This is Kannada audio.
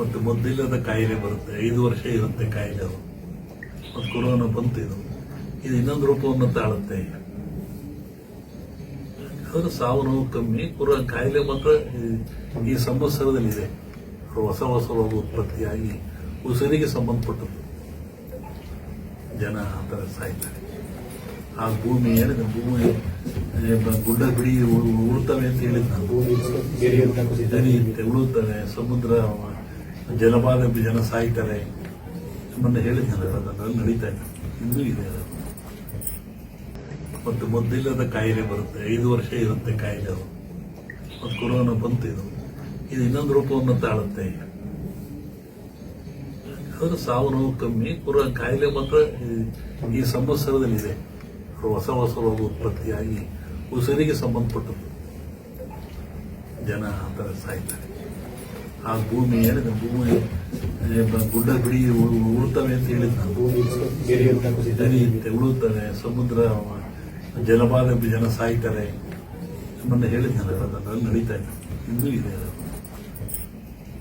ಮತ್ತು ಮೊದಲಿಲ್ಲದ ಕಾಯಿಲೆ ಬರುತ್ತೆ ಐದು ವರ್ಷ ಇರುತ್ತೆ ಕಾಯಿಲೆ ಅದು. ಮತ್ತು ಕೊರೋನಾ ಬಂತು ಇದು. ಇದು ಇನ್ನೊಂದು ರೂಪವನ್ನು ತಾಳುತ್ತೆ ಈಗ. ಅದರ ಸಾವು ನೋವು ಕಮ್ಮಿ ಪುರ ಕಾಯಿಲೆ ಮಾತ್ರ ಈ- ಸಂವತ್ಸರದಲ್ಲಿದೆ. ಹೊಸ ಹೊಸ ರೋಗ ಉತ್ಪತ್ತಿಯಾಗಿ ಉಸಿರಿಗೆ ಸಂಬಂಧಪಟ್ಟದ್ದು. ಜನ ಆ ಥರ ಸಾಯ್ತಾರೆ. ಆ ಭೂಮಿ ಏನಿದೆ ಭೂಮಿ ಗುಡ್ಡ ಬಿಡಿ ಉಳುತ್ತವೆ ಉಳ್ತವೆ ಅಂತ ಹೇಳಿದ್ ಭೂಮಿ ಉಳುತ್ತವೆ ಸಮುದ್ರ ಜಲಪಾತ ಜನ ಸಾಯ್ತಾರೆ ನಮ್ಮನ್ನು ಅದನ್ನು ನಡೀತಾ ಇದೆ. ಇನ್ನೂ ಇದೆ ಮತ್ತು ಮೊದಲಿಲ್ಲದ ಕಾಯಿಲೆ ಬರುತ್ತೆ, ಐದು ವರ್ಷ ಇರುತ್ತೆ ಕಾಯಿಲೆ ಅದು. ಮತ್ತು ಕೊರೋನಾ ಬಂತು ಇದು. ಇದು ಇನ್ನೊಂದು ರೂಪವನ್ನು ತಾಳುತ್ತೆ. ಅದರ ಸಾವು ನೋವು ಕಮ್ಮಿ. ಕುರ ಕಾಯಿಲೆ ಮಾತ್ರ ಈ- ಈ ಸಂವತ್ಸರದಲ್ಲಿದೆ. ಹೊಸ ಹೊಸ ರೋಗ ಉತ್ಪತ್ತಿಯಾಗಿ ಉಸಿರಿಗೆ ಸಂಬಂಧಪಟ್ಟದ್ದು. ಜನ ಆ ಥರ ಸಾಯ್ತಾರೆ. ಆ ಭೂಮಿ ಏನಿದೆ ಭೂಮಿ ಏ, ಬ- ಗುಡ್ಡ ಬಿಡಿ ಉ- ಉಳ್ತವೆ ಅಂತ ಹೇಳಿದ್ ನಾನು ಹರಿಯುತ್ತೆ ಉಳುತ್ತವೆ ಸಮುದ್ರ ಜಲಪಾತ ಜನ ಸಾಯ್ತಾರೆ ಮೊನ್ನೆ ಹೇಳಿದ್ನಲ್ಲ ಅದನ್ನು ನಡೀತಾ ಇದೆ. ಇನ್ನೂ ಇದೆ ಅದು.